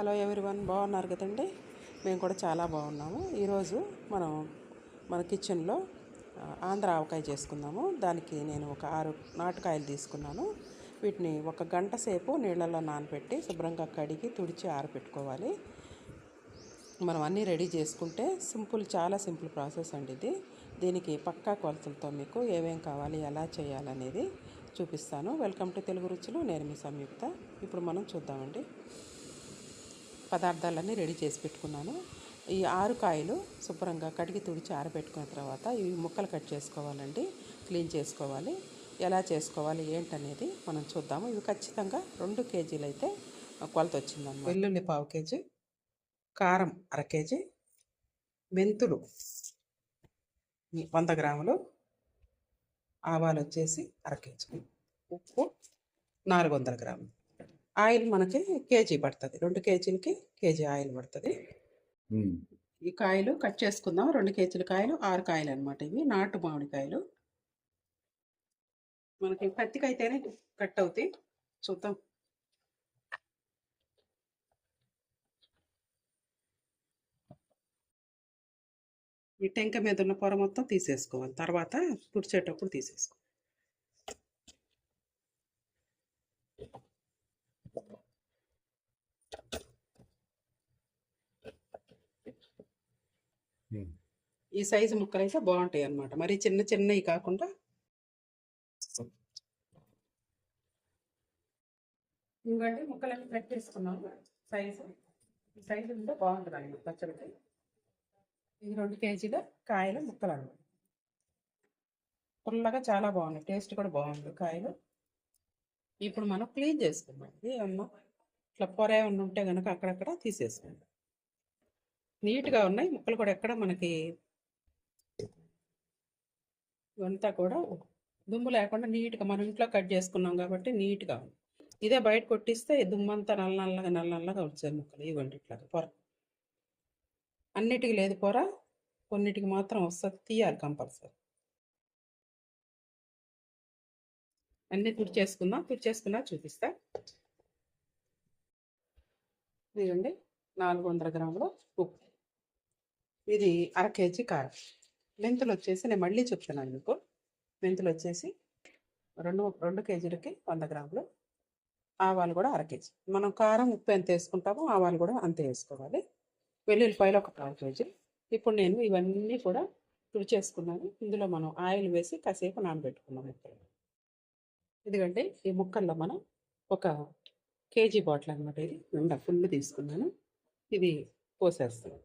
Hello everyone బాగున్నారు కదండి? మేము కూడా చాలా బాగున్నాము. ఈరోజు మనం మన కిచెన్లో ఆంధ్ర ఆవకాయ చేసుకుందాము. దానికి నేను ఒక ఆరు నాటుకాయలు తీసుకున్నాను. వీటిని ఒక గంట సేపు నీళ్ళల్లో నానబెట్టి శుభ్రంగా కడిగి తుడిచి ఆరబెట్టుకోవాలి మనం అన్నీ రెడీ చేసుకుంటే సింపుల్ చాలా సింపుల్ ప్రాసెస్ అండి ఇది. దీనికి పక్కా కొలతలతో మీకు ఏమేం కావాలి ఎలా చేయాలనేది చూపిస్తాను. వెల్కమ్ టు తెలుగు రుచులు నేను మీ సంయుక్త. ఇప్పుడు మనం చూద్దామండి. పదార్థాలన్నీ రెడీ చేసి పెట్టుకున్నాను. ఈ ఆరు కాయలు శుభ్రంగా కడిగి తుడిచి ఆరబెట్టుకున్న తర్వాత ఇవి ముక్కలు కట్ చేసుకోవాలండి. క్లీన్ చేసుకోవాలి. ఎలా చేసుకోవాలి ఏంటనేది మనం చూద్దాము. ఇవి ఖచ్చితంగా రెండు కేజీలు అయితే కొలత వచ్చిందన్నమాట. వెల్లుల్లి పావు కేజీ కారం అర కేజీ మెంతులు వంద గ్రాములు ఆవాలు వచ్చేసి అర కేజీ. ఉప్పు నాలుగు వందల గ్రాములు. ఆయిల్ మనకి కేజీ పడుతుంది. రెండు కేజీలకి కేజీ ఆయిల్ పడుతుంది. ఈ కాయలు కట్ చేసుకుందాం. రెండు కేజీల కాయలు ఆరు కాయలు అనమాట ఇవి. నాటు మామిడికాయలు మనకి పత్తికైతేనే కట్ అవుతాయి. చూద్దాం. ఈ టెంక మీద ఉన్న పొర మొత్తం తీసేసుకోవాలి. తర్వాత తుడిచేటప్పుడు తీసేసుకో ఈ సైజు ముక్కలు అయితే బాగుంటాయి అన్నమాట. మరి చిన్న చిన్నవి కాకుండా ఇవ్వండి ముక్కలన్నీ కట్ చేసుకున్నాము సైజు ఈ సైజు ఉంటే బాగుంటుంది అండి పచ్చడికి. ఇది రెండు కేజీల కాయల ముక్కలు అన్నమాట పుల్లగా చాలా బాగున్నాయి. టేస్ట్ కూడా బాగుంది కాయలు. ఇప్పుడు మనం క్లీన్ చేసుకుందాం ఇది అమ్మ ఇట్లా పొర ఏమన్నా ఉంటే కనుక అక్కడక్కడ తీసేసుకుందాం నీట్గా ఉన్నాయి. ముక్కలు కూడా ఎక్కడ మనకి ఇవంతా కూడా దుమ్ము లేకుండా నీట్గా మనం ఇంట్లో కట్ చేసుకున్నాం కాబట్టి నీట్గా ఉంది. ఇదే బయట కొట్టిస్తే దుమ్మంతా నల్ల నల్లగా నల్ల నల్లగా వచ్చాయి ముక్కలు ఇవ్వండి ఇట్లాగా పొర. అన్నిటికి లేదు పొర కొన్నిటికి మాత్రం వస్తుంది తీయాలి కంపల్సరీ. అన్నీ తుడిచేసుకుందాం తుడిచేసుకున్నా చూపిస్తా. ఇదిగోండి నాలుగు వందల గ్రాములు ఉప్పు. ఇది అర కేజీ కారం. మెంతులు వచ్చేసి నేను మళ్ళీ చెప్తున్నాను మీకు. మెంతులు వచ్చేసి రెండు రెండు కేజీలకి వంద గ్రాములు ఆవాలు కూడా అర కేజీ. మనం కారం ఉప్పు ఎంత వేసుకుంటామో ఆవాలు కూడా అంతే వేసుకోవాలి. వెల్లుల్లిపాయలు ఒక పావు కేజీ. ఇప్పుడు నేను ఇవన్నీ కూడా తుడిచేసుకున్నాను ఇందులో మనం ఆయిల్ వేసి కాసేపు నానబెట్టుకున్నాం ముక్కలు. ఎందుకంటే ఈ ముక్కల్లో మనం ఒక కేజీ బాటిల్ అనమాట ఇది. నిండా ఫుల్ తీసుకున్నాను. ఇది పోసేస్తాను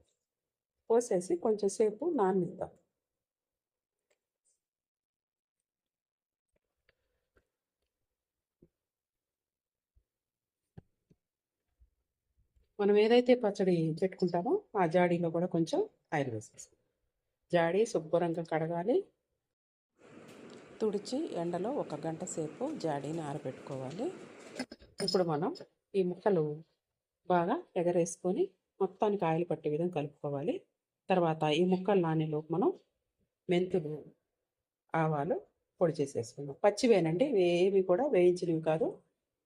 పోసేసి కొంచెం సేపు నాననిద్దాం మనం ఏదైతే పచ్చడి పెట్టుకుంటామో ఆ జాడీలో కూడా కొంచెం ఆయిల్ వేసేస్తాం. జాడీ శుభ్రంగా కడగాలి. తుడిచి ఎండలో ఒక గంట సేపు జాడీని ఆరబెట్టుకోవాలి. ఇప్పుడు మనం ఈ ముక్కలు బాగా ఎగరేసుకొని మొత్తానికి ఆయిల్ పట్టే విధంగా కలుపుకోవాలి. తర్వాత ఈ ముక్కలు నానేలోపు మనం మెంతులు ఆవాలు పొడి చేసేసుకుందాం. పచ్చివేనండి. ఏవి కూడా వేయించినవి కాదు.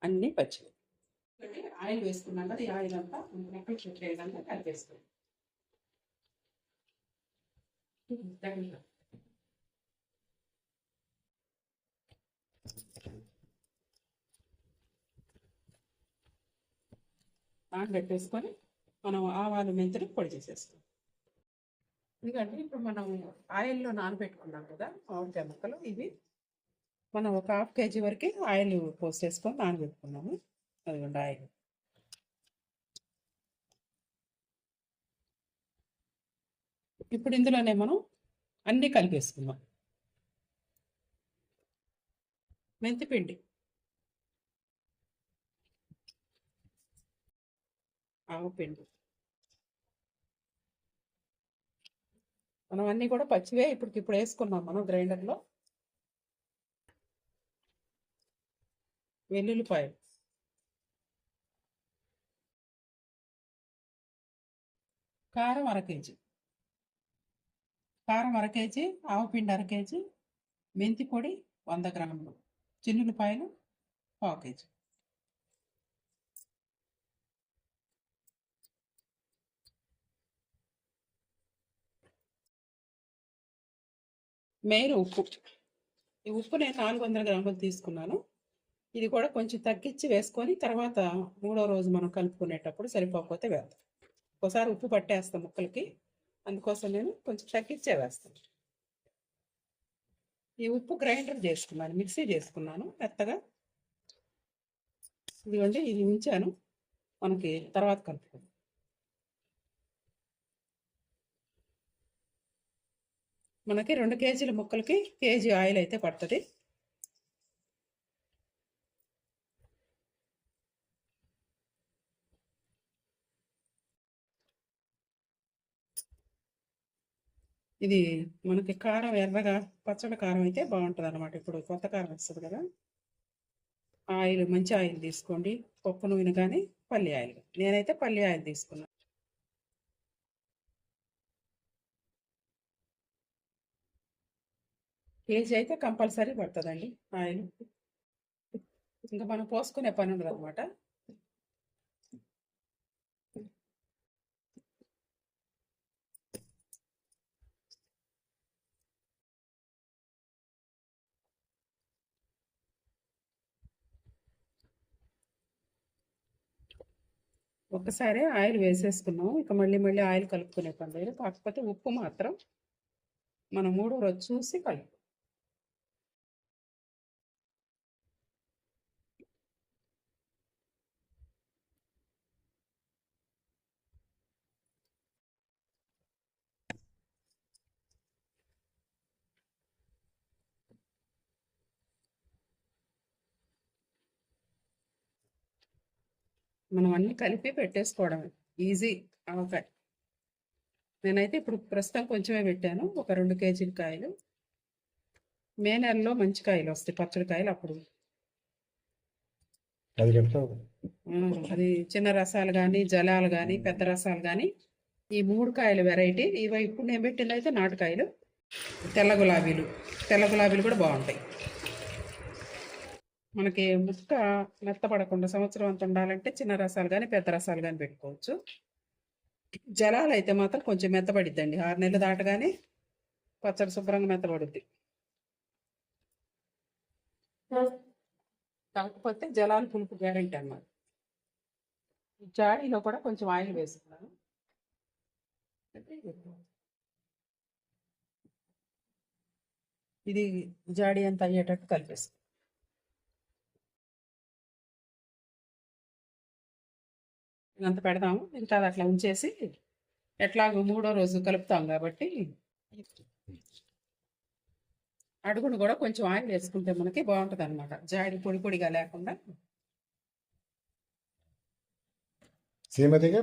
అన్నీ పచ్చివే. ఆయిల్ వేసుకున్నాం కదా ఈ ఆయిల్ అంతా ముక్కలు చుట్టూ విధంగా కలిపేసుకోండి దగ్గరగా. నానబెట్టేసుకొని మనం ఆవాలు మెంతులు పొడి చేసేస్తాం ఎందుకంటే ఇప్పుడు మనం ఆయిల్లో నానబెట్టుకున్నాం కదా మామిడికాయ ముక్కలు ఇవి మనం ఒక హాఫ్ కేజీ వరకు ఆయిల్ పోసేసుకొని నానబెట్టుకున్నాము. అదిగోండి ఇప్పుడు ఇందులోనే మనం అన్నీ కలిపేసుకుందాం మెంతిపిండి ఆవపిండి మనం అన్నీ కూడా పచ్చివే ఇప్పుడు ఇప్పుడు వేసుకున్నాం మనం గ్రైండర్లో వెల్లుల్లిపాయలు కారం అర కేజీ. కారం అర కేజీ ఆవపిండి అర కేజీ మెంతి పొడి వంద గ్రాములు చిన్నులపాయలు పావు కేజీ. మేరు ఉప్పు. ఈ ఉప్పు నేను నాలుగు వందల గ్రాములు తీసుకున్నాను. ఇది కూడా కొంచెం తగ్గించి వేసుకొని తర్వాత మూడో రోజు మనం కలుపుకునేటప్పుడు సరిపోకపోతే వేద్దాం. ఒకసారి ఉప్పు పట్టేస్తాం ముక్కలకి. అందుకోసం నేను కొంచెం తగ్గించే వేస్తాను. ఈ ఉప్పు గ్రైండర్ చేసుకున్నాను మిక్సీ చేసుకున్నాను మెత్తగా. ఇదిగోండి ఇది ఉంచాను. మనకి తర్వాత కలుపుకుంది. మనకి రెండు కేజీల ముక్కలకి కేజీ ఆయిల్ అయితే పడుతుంది. ఇది మనకి కారం ఎర్రగా పచ్చడి కారం అయితే బాగుంటుంది అనమాట ఇప్పుడు కొత్త కారం వస్తుంది కదా. ఆయిల్ మంచి ఆయిల్ తీసుకోండి. పప్పు నూనె కానీ పల్లి ఆయిల్. నేనైతే పల్లి ఆయిల్ తీసుకున్నాను కేజీ అయితే కంపల్సరీ పడుతుందండి ఆయిల్. ఇంకా మనం పోసుకునే పని ఉండదు అనమాట ఒక్కసారి ఆయిల్ వేసేసుకున్నాం ఇక మళ్ళీ మళ్ళీ ఆయిల్ కలుపుకునే పని లేదు. కాకపోతే ఉప్పు మాత్రం మనం మూడో రోజు చూసి కలుపు మనం అన్ని కలిపి పెట్టేసుకోవడమే. ఈజీ ఆవకాయ. నేనైతే ఇప్పుడు ప్రస్తుతం కొంచెమే పెట్టాను. ఒక రెండు కేజీల కాయలు. మే నెలలో మంచి కాయలు వస్తాయి. పచ్చడి కాయలు అప్పుడు. అది చిన్న రసాలు కానీ జలాలు కానీ పెద్ద రసాలు కానీ ఈ మూడు కాయల వెరైటీ. ఇవి ఇప్పుడు నేను పెట్టింది అయితే నాటుకాయలు తెల్ల గులాబీలు. తెల్ల గులాబీలు కూడా బాగుంటాయి. మనకి ముక్క మెత్తపడకుండా సంవత్సరం అంత ఉండాలంటే చిన్న రసాలు కానీ పెద్ద రసాలు కానీ పెట్టుకోవచ్చు. జలాలు అయితే మాత్రం కొంచెం మెత్తపడిద్దండి ఆరు నెలలు దాటగానే పచ్చడి శుభ్రంగా మెత్తపడుద్ది కాకపోతే జలాలు పులుపు గ్యారెంటీ అన్నమాట. జాడీలో కూడా కొంచెం ఆయిల్ వేసుకున్నాను. ఇది జాడీ అంతా అయ్యేటట్టు కలిపేస్తాను ఇంకంత పెడదాము ఇంకా అది అట్లా ఉంచేసి ఎట్లాగో మూడో రోజు కలుపుతాం కాబట్టి అడుగును కూడా కొంచెం ఆయిల్ వేసుకుంటే మనకి బాగుంటుంది అనమాట జాడి పొడి పొడిగా లేకుండా.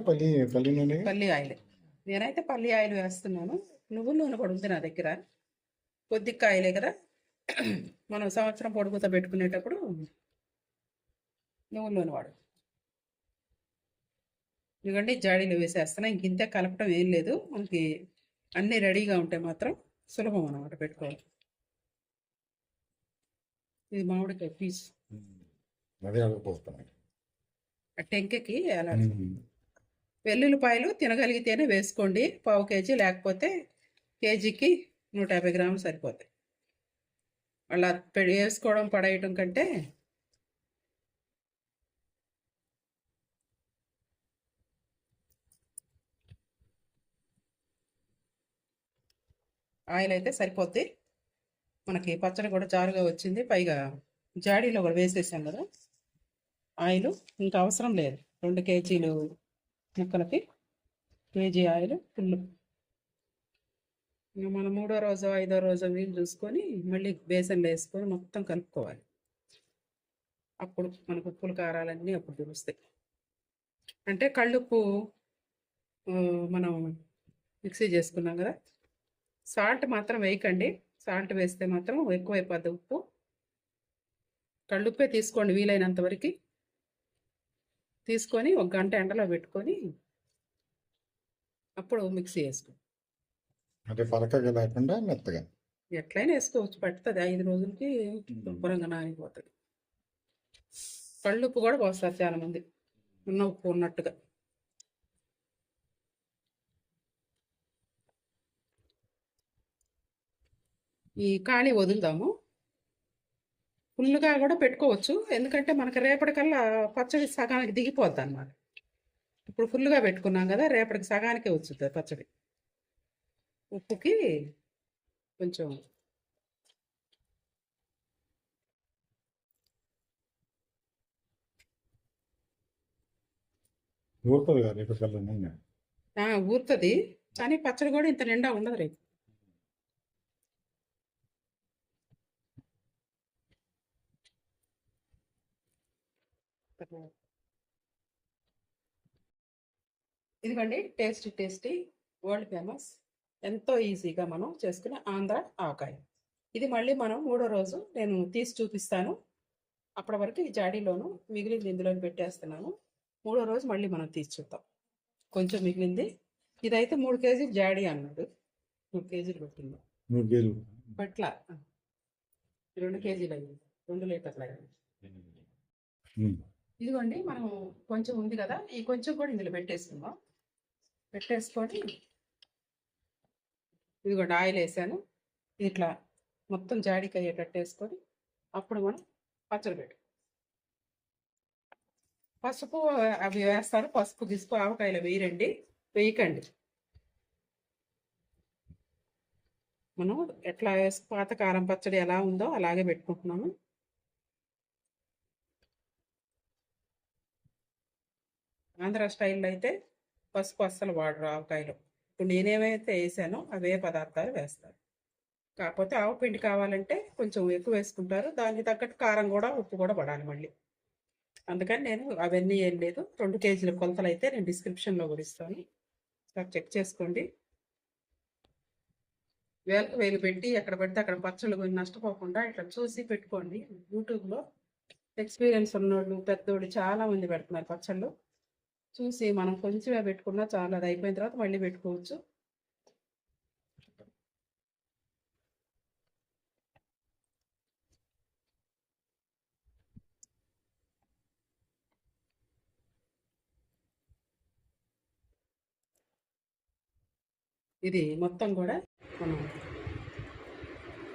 పల్లి పల్లి నూనె? పల్లి ఆయిల్. నేనైతే పల్లి ఆయిల్ వేస్తున్నాను. నువ్వుల నూనె కూడా ఉంది నా దగ్గర. కొద్ది కాయలే కదా. మనం సంవత్సరం పొడుగుతో పెట్టుకునేటప్పుడు నువ్వుల నూనె వాడు. ఎందుకంటే జాడీలో వేసేస్తున్నా ఇంక ఇంతే కలపటం ఏం లేదు. మనకి అన్నీ రెడీగా ఉంటే మాత్రం సులభం అనమాట పెట్టుకోవాలి ఇది మామిడికాయ పీస్. ఆ టెంకకి అలా వెల్లుల్లిపాయలు తినగలిగితేనే వేసుకోండి. పావు కేజీ లేకపోతే కేజీకి నూట యాభై గ్రాములు సరిపోతాయి. అలా వేసుకోవడం పడేయటం కంటే ఆయిల్ అయితే సరిపోద్ది. మనకి పచ్చడి కూడా జారుగా వచ్చింది. పైగా జాడీలో కూడా వేసేసాం కదా. ఆయిల్ ఇంకా అవసరం లేదు. రెండు కేజీలు ముక్కలకి కేజీ ఆయిల్ ఫుల్. ఇంకా మనం మూడో రోజు ఐదో రోజు వీలు చూసుకొని మళ్ళీ బేసన్లో వేసుకొని మొత్తం కలుపుకోవాలి. అప్పుడు మనకు ఉప్పులు కారాలన్నీ అప్పుడు తెలుస్తాయి. అంటే కళ్ళుప్పు మనం మిక్సీ చేసుకున్నాం కదా. సాల్ట్ మాత్రం వేయకండి. సాల్ట్ వేస్తే మాత్రం ఎక్కువైపోద్ది ఉప్పు. కళ్ళుప్పే తీసుకోండి వీలైనంత వరకు. తీసుకొని ఒక గంట ఎండలో పెట్టుకొని అప్పుడు మిక్సీ వేసుకోండి అంటే పలకగా లేకుండా మెత్తగా. ఎట్లయినా వేసుకోవచ్చు. పడుతుంది ఐదు రోజులకి శుభ్రంగా నానిపోతుంది. కళ్ళుప్పు కూడా పోస్తారు చాలా మంది ఉన్న ఉప్పు ఉన్నట్టుగా. ఈ ఖాళీ వదులుదాము. ఫుల్గా కూడా పెట్టుకోవచ్చు. ఎందుకంటే మనకి రేపటికల్లా పచ్చడి సగానికి దిగిపోద్ది అనమాట ఇప్పుడు ఫుల్గా పెట్టుకున్నాం కదా రేపటికి సగానికే వచ్చుద్ది పచ్చడి. ఉప్పుకి కొంచెం ఊరుతుంది. కానీ పచ్చడి కూడా ఇంత నిండా ఉండదు రేపు. ఇదిగోండి టేస్టీ టేస్టీ వరల్డ్ ఫేమస్ ఎంతో ఈజీగా మనం చేసుకునే ఆంధ్ర ఆవకాయ. ఇది మళ్ళీ మనం మూడో రోజు నేను తీసి చూపిస్తాను. అప్పటి వరకు ఈ జాడీలోను మిగిలింది ఇందులో పెట్టేస్తున్నాను. మూడో రోజు మళ్ళీ మనం తీసి చూద్దాం. కొంచెం మిగిలింది. ఇదైతే మూడు కేజీలు జాడీ అన్నాడు. మూడు కేజీలు పెట్టింది. మూడు కేజీలు పట్ల రెండు కేజీలు అయ్యింది. రెండు లీటర్లు అయ్యింది. ఇదిగోండి మనం కొంచెం ఉంది కదా ఈ కొంచెం కూడా ఇందులో పెట్టేసుకుందాం. పెట్టేసుకొని ఇదిగోండి ఆయిల్ వేసాను. ఇట్లా మొత్తం జాడికి అయ్యేటట్టు వేసుకొని అప్పుడు మనం పచ్చడి పెట్టు పసుపు అవి వేస్తారు పసుపు గిసుపు ఆవకాయలు వేయరండి వేయకండి. మనం ఎట్లా వేసి పాతకాలం పచ్చడి ఎలా ఉందో అలాగే పెట్టుకుంటున్నాము. ఆంధ్ర స్టైల్లో అయితే పసుపు అస్సలు వాడరు ఆవకాయలు ఇప్పుడు నేనేమైతే వేసానో అవే పదార్థాలు వేస్తారు కాకపోతే ఆవు పిండి కావాలంటే కొంచెం ఎక్కువ వేసుకుంటారు. దానికి తగ్గట్టు కారం కూడా ఉప్పు కూడా పడాలి మళ్ళీ. అందుకని నేను అవన్నీ ఏం లేదు. రెండు కేజీల కొలతలు అయితే నేను డిస్క్రిప్షన్లో కూడా ఇస్తాను. ఒకసారి చెక్ చేసుకోండి. వేలకు వేలు పెట్టి ఎక్కడ పెడితే అక్కడ పచ్చళ్ళు కొన్ని నష్టపోకుండా ఇట్లా చూసి పెట్టుకోండి. యూట్యూబ్లో ఎక్స్పీరియన్స్ ఉన్నోళ్ళు పెద్దోళ్ళు చాలామంది పెడుతున్నారు పచ్చళ్ళు. చూసి మనం కొంచెమే పెట్టుకున్నా చాలా అది అయిపోయిన తర్వాత మళ్ళీ పెట్టుకోవచ్చు. ఇది మొత్తం కూడా మనం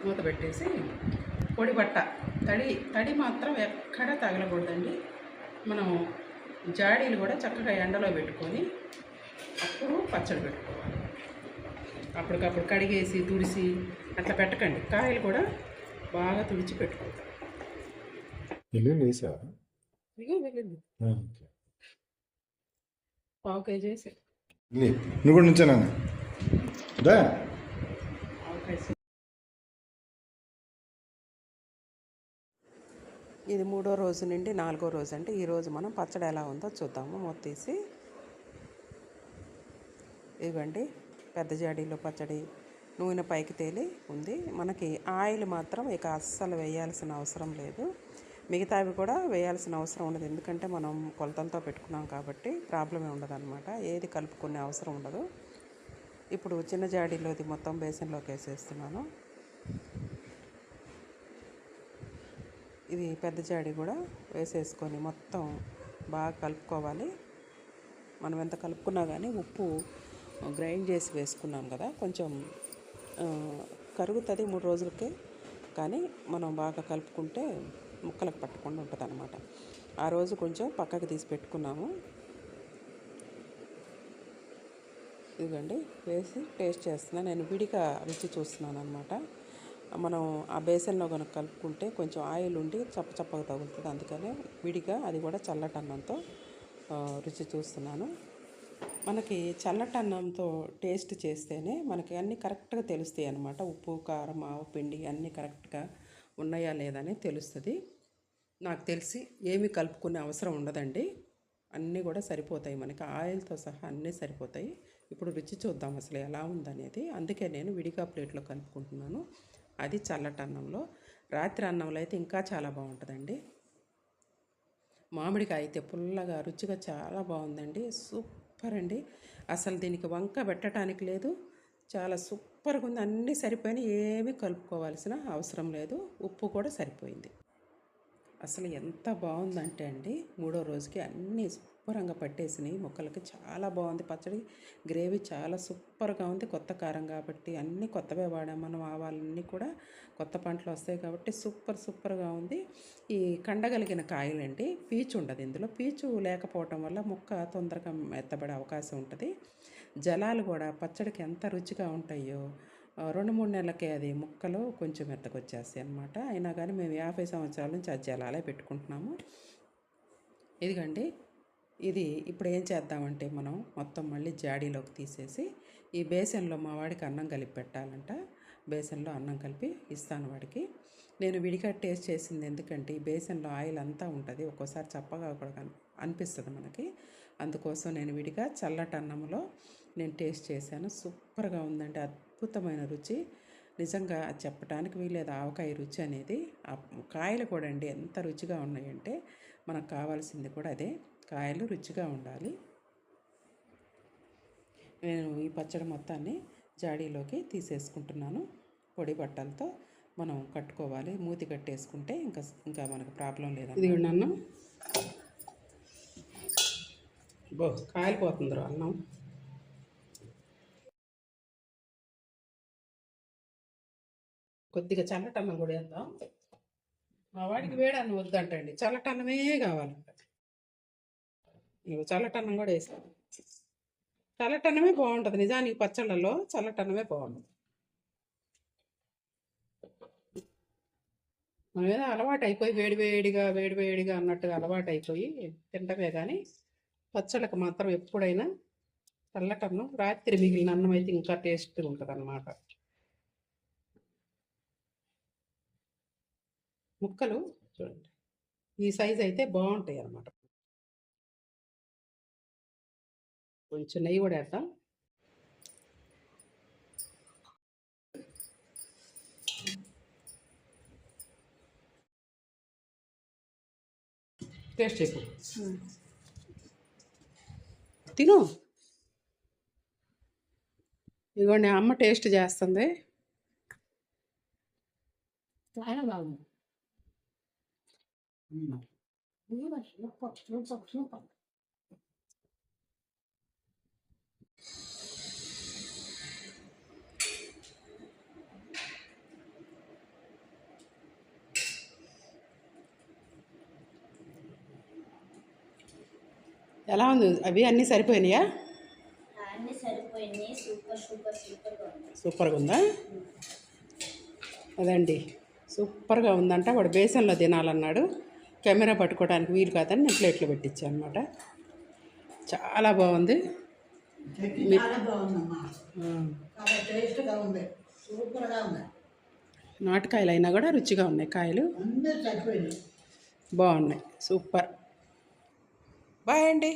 మూత పెట్టేసి పొడి బట్ట తడి తడి మాత్రం ఎక్కడ తగలకూడదండి. మనం జాడీలు కూడా చక్కగా ఎండలో పెట్టుకొని అప్పుడు పచ్చడి పెట్టుకోవాలి. అప్పటికప్పుడు కడిగేసి తుడిసి అట్లా పెట్టకండి. కాయలు కూడా బాగా తుడిచి పెట్టుకోవాలి. పావు కేజీ వేసి నువ్వు కూడా నుంచానా? ఇది మూడో రోజు నుండి నాలుగో రోజు. అంటే ఈరోజు మనం పచ్చడి ఎలా ఉందో చూద్దాము. మొత్తేసి ఇవ్వండి. పెద్ద జాడీలో పచ్చడి నూనె పైకి తేలి ఉంది. మనకి ఆయిల్ మాత్రం ఇక అస్సలు వేయాల్సిన అవసరం లేదు. మిగతావి కూడా వేయాల్సిన అవసరం ఉండదు. ఎందుకంటే మనం కొలతలతో పెట్టుకున్నాం కాబట్టి ప్రాబ్లమే ఉండదు అనమాట ఏది కలుపుకునే అవసరం ఉండదు. ఇప్పుడు చిన్న జాడీలోది మొత్తం బేసన్లోకి వేసేస్తున్నాను. ఇది పెద్ద జాడి కూడా వేసేసుకొని మొత్తం బాగా కలుపుకోవాలి. మనం ఎంత కలుపుకున్నా కానీ ఉప్పు గ్రైండ్ చేసి వేసుకున్నాం కదా కొంచెం కరుగుతుంది మూడు రోజులకే కానీ మనం బాగా కలుపుకుంటే ముక్కలకు పట్టకుండా ఉంటుంది అనమాట ఆ రోజు కొంచెం పక్కకి తీసి పెట్టుకున్నాము. ఇదిగండి వేసి టేస్ట్ చేస్తున్నాను నేను విడిగా రుచి చూస్తున్నాను అనమాట మనం ఆ బేసన్లో కనుక కలుపుకుంటే కొంచెం ఆయిల్ ఉండి చప్ప చప్పగా తగులుతుంది. అందుకనే విడిగా అది కూడా చల్లటన్నంతో రుచి చూస్తున్నాను. మనకి చల్లటన్నంతో టేస్ట్ చేస్తేనే మనకి అన్నీ కరెక్ట్గా తెలుస్తాయి అన్నమాట. ఉప్పు కారం ఆవు పిండి అన్నీ కరెక్ట్గా ఉన్నాయా లేదని తెలుస్తుంది. నాకు తెలిసి ఏమి కలుపుకునే అవసరం ఉండదండి. అన్నీ కూడా సరిపోతాయి మనకి. ఆయిల్తో సహా అన్నీ సరిపోతాయి. ఇప్పుడు రుచి చూద్దాం అసలు ఎలా ఉందనేది. అందుకే నేను విడిగా ప్లేట్లో కలుపుకుంటున్నాను. అది చల్లటి అన్నంలో రాత్రి అన్నంలో అయితే ఇంకా చాలా బాగుంటుందండి. మామిడికాయ అయితే పుల్లగా రుచిగా చాలా బాగుందండి. సూపర్ అండి అసలు దీనికి వంక పెట్టడానికి లేదు. చాలా సూపర్గా ఉంది. అన్నీ సరిపోయినాయి. ఏమీ కలుపుకోవాల్సిన అవసరం లేదు. ఉప్పు కూడా సరిపోయింది. అసలు ఎంత బాగుందంటే అండి. మూడో రోజుకి అన్నీ సూపర్ శుభ్రంగా పట్టేసినాయి. మొక్కలకి చాలా బాగుంది. పచ్చడి గ్రేవీ చాలా సూపర్గా ఉంది. కొత్త కారం కాబట్టి అన్నీ కొత్తవే వాడాం. మనం ఆవాలన్నీ కూడా కొత్త పంటలు వస్తాయి కాబట్టి సూపర్ సూపర్గా ఉంది. ఈ కండగలిగిన కాయలండి. పీచు ఉండదు ఇందులో. పీచు లేకపోవటం వల్ల ముక్క తొందరగా మెత్తబడే అవకాశం ఉంటుంది. జలాలు కూడా పచ్చడికి ఎంత రుచిగా ఉంటాయో రెండు మూడు నెలలకే అది ముక్కలు కొంచెం మెత్తకొచ్చేస్తాయి అనమాట అయినా కానీ మేము యాభై సంవత్సరాల నుంచి ఆ జలాలే పెట్టుకుంటున్నాము. ఇదిగండి. ఇది ఇప్పుడు ఏం చేద్దామంటే మనం మొత్తం మళ్ళీ జాడీలోకి తీసేసి ఈ బేసన్లో మా వాడికి అన్నం కలిపి పెట్టాలంట. బేసన్లో అన్నం కలిపి ఇస్తాను వాడికి. నేను విడిగా టేస్ట్ చేసింది ఎందుకంటే ఈ బేసన్లో ఆయిల్ అంతా ఉంటుంది. ఒక్కోసారి చప్పగా కూడా అనిపిస్తుంది మనకి. అందుకోసం నేను విడిగా చల్లటి అన్నంలో నేను టేస్ట్ చేశాను. సూపర్గా ఉందండి. అద్భుతమైన రుచి. నిజంగా చెప్పడానికి వీలేదు ఆవకాయ రుచి అనేది. ఆ కాయలు కూడా అండి ఎంత రుచిగా ఉన్నాయంటే మనకు కావాల్సింది కూడా అదే. కాయలు రుచిగా ఉండాలి. నేను ఈ పచ్చడి మొత్తాన్ని జాడీలోకి తీసేసుకుంటున్నాను. పొడి బట్టలతో మనం కట్టుకోవాలి. మూతి కట్టేసుకుంటే ఇంకా ఇంకా మనకు ప్రాబ్లం లేదు ఇది అన్నం బో కాయలిపోతుందిరా అన్నం. కొద్దిగా చల్లటన్నం కూడా వేద్దాం. మా వాడికి వేడన్నం వద్దంటండి. చల్లటన్నమే కావాలంట. ఇగో చల్లటన్నం కూడా వేసాను చల్లటన్నమే బాగుంటుంది. నిజానికి పచ్చళ్ళలో చల్లటన్నమే బాగుంటుంది. మన మీద అలవాటు అయిపోయి వేడి వేడిగా వేడి వేడిగా అన్నట్టుగా అలవాటు అయిపోయి తింటమే కానీ పచ్చళ్ళకి మాత్రం ఎప్పుడైనా చల్లటన్నం రాత్రి మిగిలిన అన్నం అయితే ఇంకా టేస్ట్గా ఉంటుంది అన్నమాట ముక్కలు చూడండి. ఈ సైజ్ అయితే బాగుంటాయి అన్నమాట కొంచెం నెయ్యి కూడా వేద్దాం. టేస్ట్ చెప్పు తిను. ఇదిగోండి అమ్మ టేస్ట్ చేస్తుంది. చాలా బాగుంది. సూపర్ సూపర్ సూపర్ ఎలా ఉంది? అవి అన్నీ సరిపోయినాయా? అన్నీ సరిపోయినాయి. సూపర్ సూపర్ సూపర్గా ఉంది. సూపర్గా ఉందా? అదండి. సూపర్గా ఉందంట. వాడు బేసన్లో తినాలన్నాడు. కెమెరా పట్టుకోవడానికి వీలు కాదని నేను ప్లేట్లో పెట్టించాను అనమాట చాలా బాగుంది. చాలా బాగుందమ్మా. ఆ, చాలా టేస్ట్గా ఉంది. సూపర్గా ఉంది. నాటుకాయలు అయినా కూడా రుచిగా ఉన్నాయి కాయలు. బాగున్నాయి. సూపర్. బాయ్ అండి